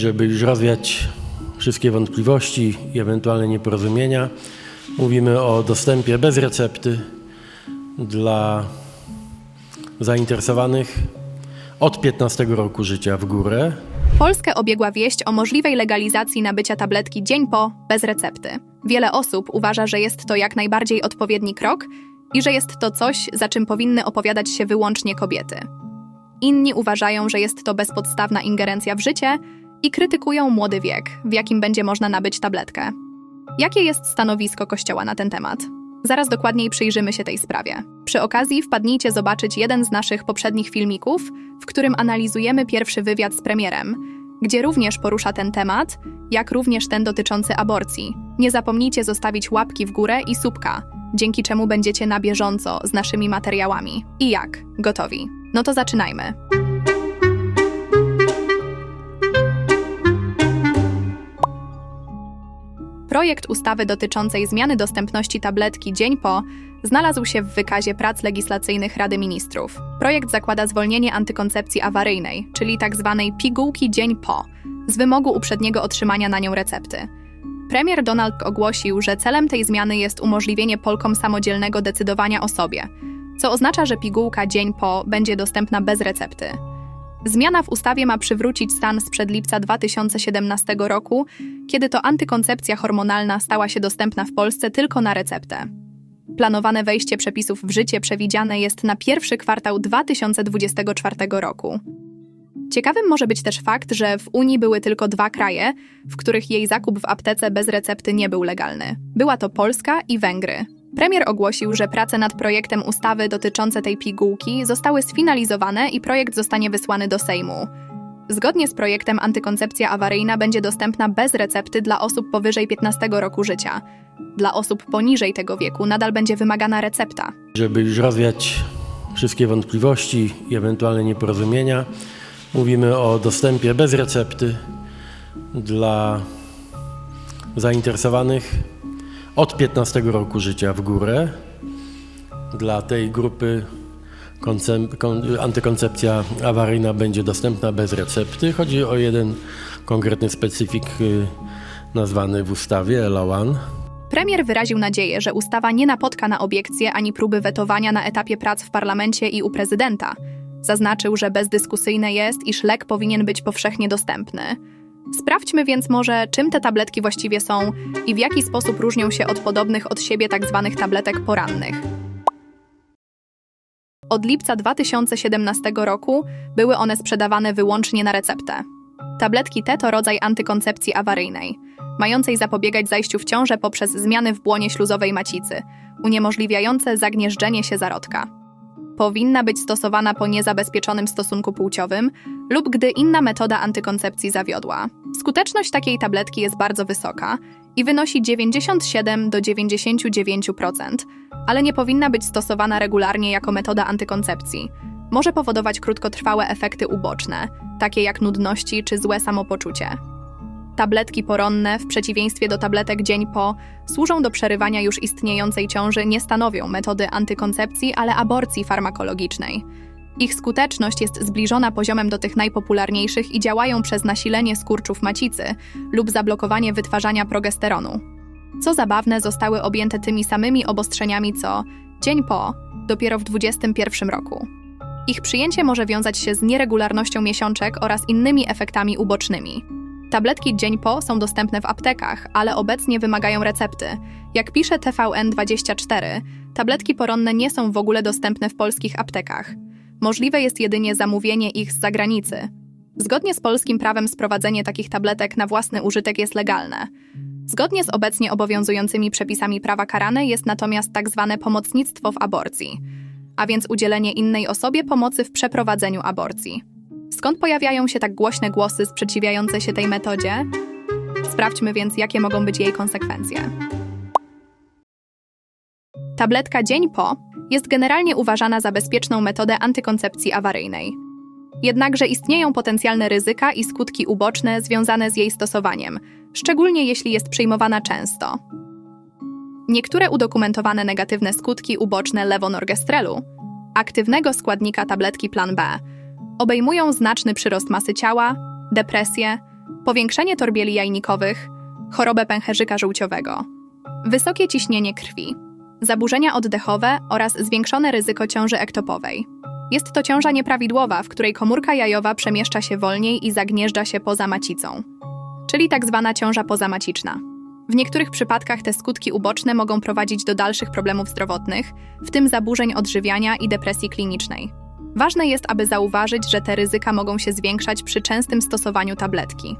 Żeby już rozwiać wszystkie wątpliwości i ewentualne nieporozumienia, mówimy o dostępie bez recepty dla zainteresowanych od 15 roku życia w górę. Polskę obiegła wieść o możliwej legalizacji nabycia tabletki dzień po, bez recepty. Wiele osób uważa, że jest to jak najbardziej odpowiedni krok i że jest to coś, za czym powinny opowiadać się wyłącznie kobiety. Inni uważają, że jest to bezpodstawna ingerencja w życie i krytykują młody wiek, w jakim będzie można nabyć tabletkę. Jakie jest stanowisko Kościoła na ten temat? Zaraz dokładniej przyjrzymy się tej sprawie. Przy okazji wpadnijcie zobaczyć jeden z naszych poprzednich filmików, w którym analizujemy pierwszy wywiad z premierem, gdzie również porusza ten temat, jak również ten dotyczący aborcji. Nie zapomnijcie zostawić łapki w górę i subka, dzięki czemu będziecie na bieżąco z naszymi materiałami. I jak? Gotowi? No to zaczynajmy. Projekt ustawy dotyczącej zmiany dostępności tabletki dzień po znalazł się w wykazie prac legislacyjnych Rady Ministrów. Projekt zakłada zwolnienie antykoncepcji awaryjnej, czyli tzw. pigułki dzień po, z wymogu uprzedniego otrzymania na nią recepty. Premier Donald ogłosił, że celem tej zmiany jest umożliwienie Polkom samodzielnego decydowania o sobie, co oznacza, że pigułka dzień po będzie dostępna bez recepty. Zmiana w ustawie ma przywrócić stan sprzed lipca 2017 roku, kiedy to antykoncepcja hormonalna stała się dostępna w Polsce tylko na receptę. Planowane wejście przepisów w życie przewidziane jest na pierwszy kwartał 2024 roku. Ciekawym może być też fakt, że w Unii były tylko dwa kraje, w których jej zakup w aptece bez recepty nie był legalny. Była to Polska i Węgry. Premier ogłosił, że prace nad projektem ustawy dotyczące tej pigułki zostały sfinalizowane i projekt zostanie wysłany do Sejmu. Zgodnie z projektem antykoncepcja awaryjna będzie dostępna bez recepty dla osób powyżej 15 roku życia. Dla osób poniżej tego wieku nadal będzie wymagana recepta. Żeby już rozwiać wszystkie wątpliwości i ewentualne nieporozumienia, mówimy o dostępie bez recepty dla zainteresowanych od 15 roku życia w górę. Dla tej grupy koncep- kon- antykoncepcja awaryjna będzie dostępna bez recepty. Chodzi o jeden konkretny specyfik y, nazwany w ustawie ELA1. Premier wyraził nadzieję, że ustawa nie napotka na obiekcje ani próby wetowania na etapie prac w parlamencie i u prezydenta. Zaznaczył, że bezdyskusyjne jest, iż lek powinien być powszechnie dostępny. Sprawdźmy więc może, czym te tabletki właściwie są i w jaki sposób różnią się od podobnych od siebie tzw. tabletek porannych. Od lipca 2017 roku były one sprzedawane wyłącznie na receptę. Tabletki te to rodzaj antykoncepcji awaryjnej, mającej zapobiegać zajściu w ciążę poprzez zmiany w błonie śluzowej macicy, uniemożliwiające zagnieżdżenie się zarodka. Powinna być stosowana po niezabezpieczonym stosunku płciowym lub gdy inna metoda antykoncepcji zawiodła. Skuteczność takiej tabletki jest bardzo wysoka i wynosi 97 do 99%, ale nie powinna być stosowana regularnie jako metoda antykoncepcji. Może powodować krótkotrwałe efekty uboczne, takie jak nudności czy złe samopoczucie. Tabletki poronne, w przeciwieństwie do tabletek dzień po, służą do przerywania już istniejącej ciąży, nie stanowią metody antykoncepcji, ale aborcji farmakologicznej. Ich skuteczność jest zbliżona poziomem do tych najpopularniejszych i działają przez nasilenie skurczów macicy lub zablokowanie wytwarzania progesteronu. Co zabawne, zostały objęte tymi samymi obostrzeniami co dzień po, dopiero w 2021 roku. Ich przyjęcie może wiązać się z nieregularnością miesiączek oraz innymi efektami ubocznymi. Tabletki dzień po są dostępne w aptekach, ale obecnie wymagają recepty. Jak pisze TVN24, tabletki poronne nie są w ogóle dostępne w polskich aptekach. Możliwe jest jedynie zamówienie ich z zagranicy. Zgodnie z polskim prawem sprowadzenie takich tabletek na własny użytek jest legalne. Zgodnie z obecnie obowiązującymi przepisami prawa karane jest natomiast tak zwane pomocnictwo w aborcji, a więc udzielenie innej osobie pomocy w przeprowadzeniu aborcji. Skąd pojawiają się tak głośne głosy sprzeciwiające się tej metodzie? Sprawdźmy więc, jakie mogą być jej konsekwencje. Tabletka dzień po jest generalnie uważana za bezpieczną metodę antykoncepcji awaryjnej. Jednakże istnieją potencjalne ryzyka i skutki uboczne związane z jej stosowaniem, szczególnie jeśli jest przyjmowana często. Niektóre udokumentowane negatywne skutki uboczne lewonorgestrelu, aktywnego składnika tabletki Plan B, obejmują znaczny przyrost masy ciała, depresję, powiększenie torbieli jajnikowych, chorobę pęcherzyka żółciowego, wysokie ciśnienie krwi, zaburzenia oddechowe oraz zwiększone ryzyko ciąży ektopowej. Jest to ciąża nieprawidłowa, w której komórka jajowa przemieszcza się wolniej i zagnieżdża się poza macicą, czyli tak zwana ciąża pozamaciczna. W niektórych przypadkach te skutki uboczne mogą prowadzić do dalszych problemów zdrowotnych, w tym zaburzeń odżywiania i depresji klinicznej. Ważne jest, aby zauważyć, że te ryzyka mogą się zwiększać przy częstym stosowaniu tabletki.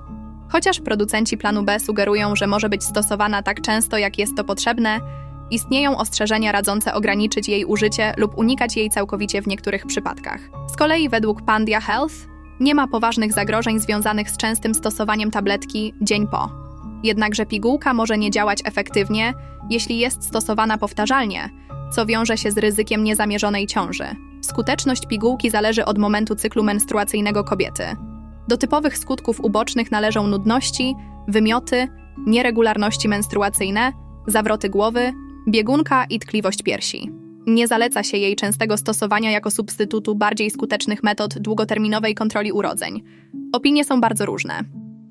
Chociaż producenci planu B sugerują, że może być stosowana tak często, jak jest to potrzebne, istnieją ostrzeżenia radzące ograniczyć jej użycie lub unikać jej całkowicie w niektórych przypadkach. Z kolei według Pandia Health nie ma poważnych zagrożeń związanych z częstym stosowaniem tabletki dzień po. Jednakże pigułka może nie działać efektywnie, jeśli jest stosowana powtarzalnie, co wiąże się z ryzykiem niezamierzonej ciąży. Skuteczność pigułki zależy od momentu cyklu menstruacyjnego kobiety. Do typowych skutków ubocznych należą nudności, wymioty, nieregularności menstruacyjne, zawroty głowy, biegunka i tkliwość piersi. Nie zaleca się jej częstego stosowania jako substytutu bardziej skutecznych metod długoterminowej kontroli urodzeń. Opinie są bardzo różne.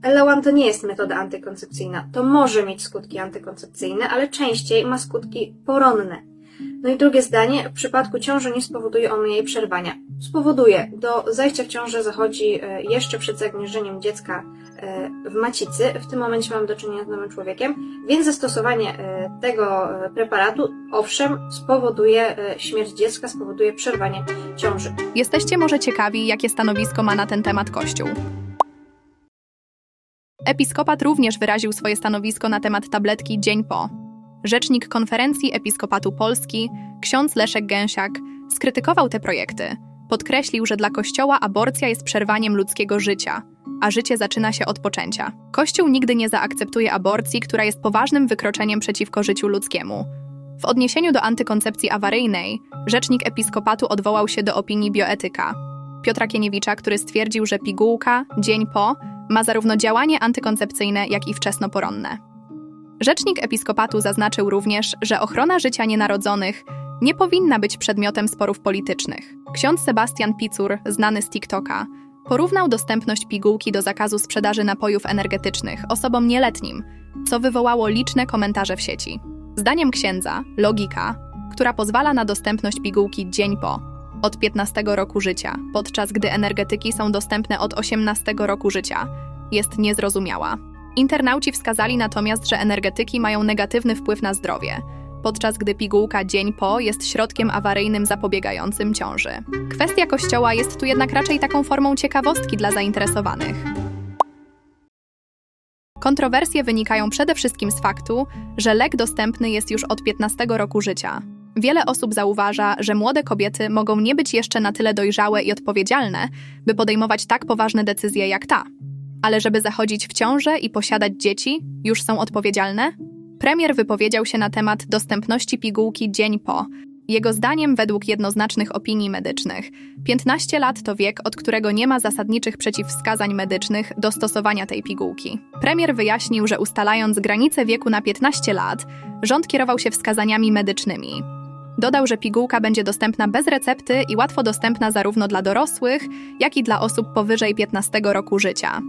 Eloan to nie jest metoda antykoncepcyjna. To może mieć skutki antykoncepcyjne, ale częściej ma skutki poronne. No i drugie zdanie, w przypadku ciąży nie spowoduje on jej przerwania. Spowoduje. Do zajścia w ciążę zachodzi e, jeszcze przed zagnieżdżeniem dziecka w macicy. W tym momencie mamy do czynienia z nowym człowiekiem, więc zastosowanie e, tego e, preparatu, owszem, spowoduje e, śmierć dziecka, spowoduje przerwanie ciąży. Jesteście może ciekawi, jakie stanowisko ma na ten temat Kościół. Episkopat również wyraził swoje stanowisko na temat tabletki dzień po. Rzecznik Konferencji Episkopatu Polski, ksiądz Leszek Gęsiak, skrytykował te projekty. Podkreślił, że dla Kościoła aborcja jest przerwaniem ludzkiego życia, a życie zaczyna się od poczęcia. Kościół nigdy nie zaakceptuje aborcji, która jest poważnym wykroczeniem przeciwko życiu ludzkiemu. W odniesieniu do antykoncepcji awaryjnej, rzecznik episkopatu odwołał się do opinii bioetyka Piotra Kieniewicza, który stwierdził, że pigułka dzień po ma zarówno działanie antykoncepcyjne, jak i wczesnoporonne. Rzecznik episkopatu zaznaczył również, że ochrona życia nienarodzonych nie powinna być przedmiotem sporów politycznych. Ksiądz Sebastian Picur, znany z TikToka, porównał dostępność pigułki do zakazu sprzedaży napojów energetycznych osobom nieletnim, co wywołało liczne komentarze w sieci. Zdaniem księdza, logika, która pozwala na dostępność pigułki dzień po, od 15 roku życia, podczas gdy energetyki są dostępne od 18 roku życia, jest niezrozumiała. Internauci wskazali natomiast, że energetyki mają negatywny wpływ na zdrowie, podczas gdy pigułka dzień po jest środkiem awaryjnym zapobiegającym ciąży. Kwestia kościoła jest tu jednak raczej taką formą ciekawostki dla zainteresowanych. Kontrowersje wynikają przede wszystkim z faktu, że lek dostępny jest już od 15 roku życia. Wiele osób zauważa, że młode kobiety mogą nie być jeszcze na tyle dojrzałe i odpowiedzialne, by podejmować tak poważne decyzje jak ta. Ale żeby zachodzić w ciążę i posiadać dzieci, już są odpowiedzialne? Premier wypowiedział się na temat dostępności pigułki dzień po. Jego zdaniem, według jednoznacznych opinii medycznych, 15 lat to wiek, od którego nie ma zasadniczych przeciwwskazań medycznych do stosowania tej pigułki. Premier wyjaśnił, że ustalając granicę wieku na 15 lat, rząd kierował się wskazaniami medycznymi. Dodał, że pigułka będzie dostępna bez recepty i łatwo dostępna zarówno dla dorosłych, jak i dla osób powyżej 15 roku życia.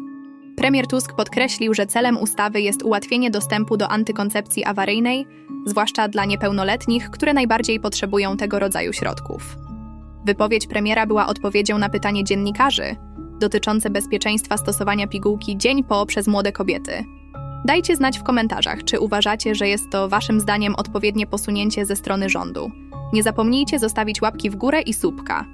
Premier Tusk podkreślił, że celem ustawy jest ułatwienie dostępu do antykoncepcji awaryjnej, zwłaszcza dla niepełnoletnich, które najbardziej potrzebują tego rodzaju środków. Wypowiedź premiera była odpowiedzią na pytanie dziennikarzy dotyczące bezpieczeństwa stosowania pigułki dzień po przez młode kobiety. Dajcie znać w komentarzach, czy uważacie, że jest to waszym zdaniem odpowiednie posunięcie ze strony rządu. Nie zapomnijcie zostawić łapki w górę i słupka.